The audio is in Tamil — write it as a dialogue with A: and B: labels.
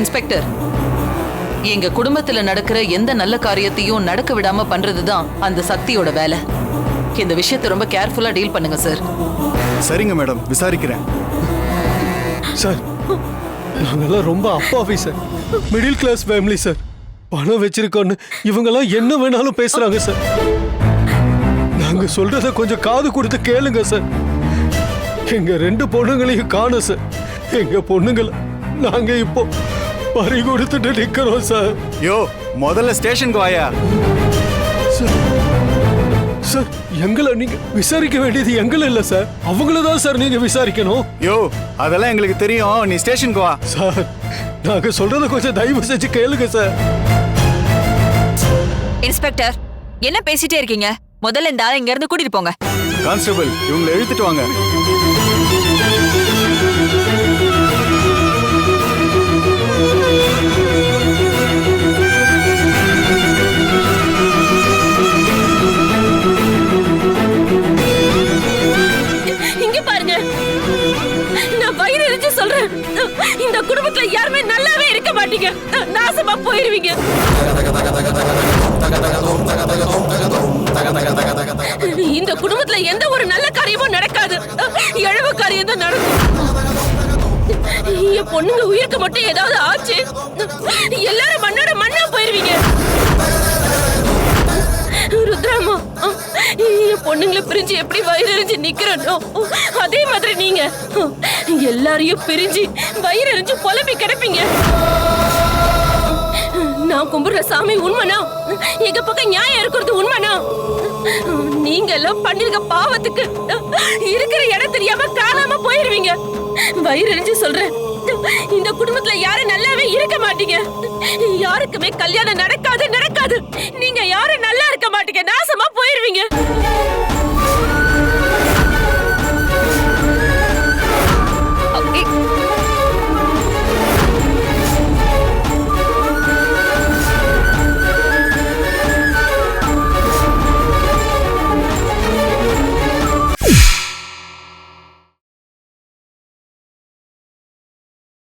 A: இன்ஸ்பெக்டர் எங்க குடும்பத்துல நடக்கிற எந்த நல்ல காரியத்தையும் நடக்க விடாம பண்றதுதான் அந்த சக்தியோட வேலை. இந்த விஷயத்தை ரொம்ப கேர்ஃபுல்லா டீல் பண்ணுங்க சார்.
B: சரிங்க மேடம். விசாரிக்கிறேன்.
C: சார் நாங்கெல்லாம் ரொம்ப அப்பாவி sir. Middle class family sir. பணம் வச்சிருக்கோன்னு இவங்கெல்லாம் என்ன வேணாலும் பேசுறாங்க சார். நாங்க சொல்றத கொஞ்சம் காது கொடுத்து கேளுங்க சார். எங்க ரெண்டு பொண்ணுங்களையும் காணும் சார். எங்க பொண்ணுங்களை நாங்க இப்போ பறி கொடுத்துட்டு நிக்கிறோம் சார்.
B: யோ முதல்ல ஸ்டேஷனுக்கு வாயா.
C: சார் எங்களை நீங்க விசாரிக்க வேண்டியது எங்களை இல்ல சார். அவங்கள தான் சார் நீங்க விசாரிக்கணும்.
B: யோ அதெல்லாம் எங்களுக்கு தெரியும். நீ ஸ்டேஷனுக்கு வா.
C: சார் நாங்க சொல்றத கொஞ்சம் தயவு செஞ்சு கேளுங்க சார்.
D: இன்ஸ்பெக்டர் என்ன பேசிட்டே இருக்கீங்க? முதல்ல இந்த ஆளை இங்க இருந்து கூட்டிட்டு போங்க.
B: கான்ஸ்டபிள் இவங்களை இழுத்துட்டு வாங்க.
E: இந்த குடும்பத்துல யாருமே நல்லாவே இருக்க மாட்டீங்க. நாசமா போயிருவீங்க. இந்த குடும்பத்துல எந்த ஒரு நல்ல காரியமும் நடக்காது. இழவு காரியம் தான் நடக்கும். என் பொண்ணுங்க உயிருக்கு மட்டும் ஏதாவது ஆச்சு. எல்லாரும் மண்ணோட மண்ணா போயிருவீங்க. ருத்ராமா என் பொண்ணுங்களை பிரிஞ்சு எப்படி வயிறு எரிஞ்சு நிக்கிறனோ அதே மாதிரி நீங்க. எல்லாரையும் பிரிஞ்சு வயிறு எரிஞ்சு புலம்பி கிடப்பீங்க. நான் கும்பிடுற சாமி உண்மைனா எங்க பக்கம் நியாயம் இருக்கிறது உண்மைனா நீங்க எல்லாம் பண்ணிருக்க பாவத்துக்கு இருக்கிற இடம் தெரியாம காணாம போயிருவீங்க. வயிறு எரிஞ்சு சொல்றேன் இந்த குடும்பத்துல யாரும் நல்லாவே இருக்க மாட்டீங்க. யாருக்குமே கல்யாணம் நடக்காது நடக்காது. நீ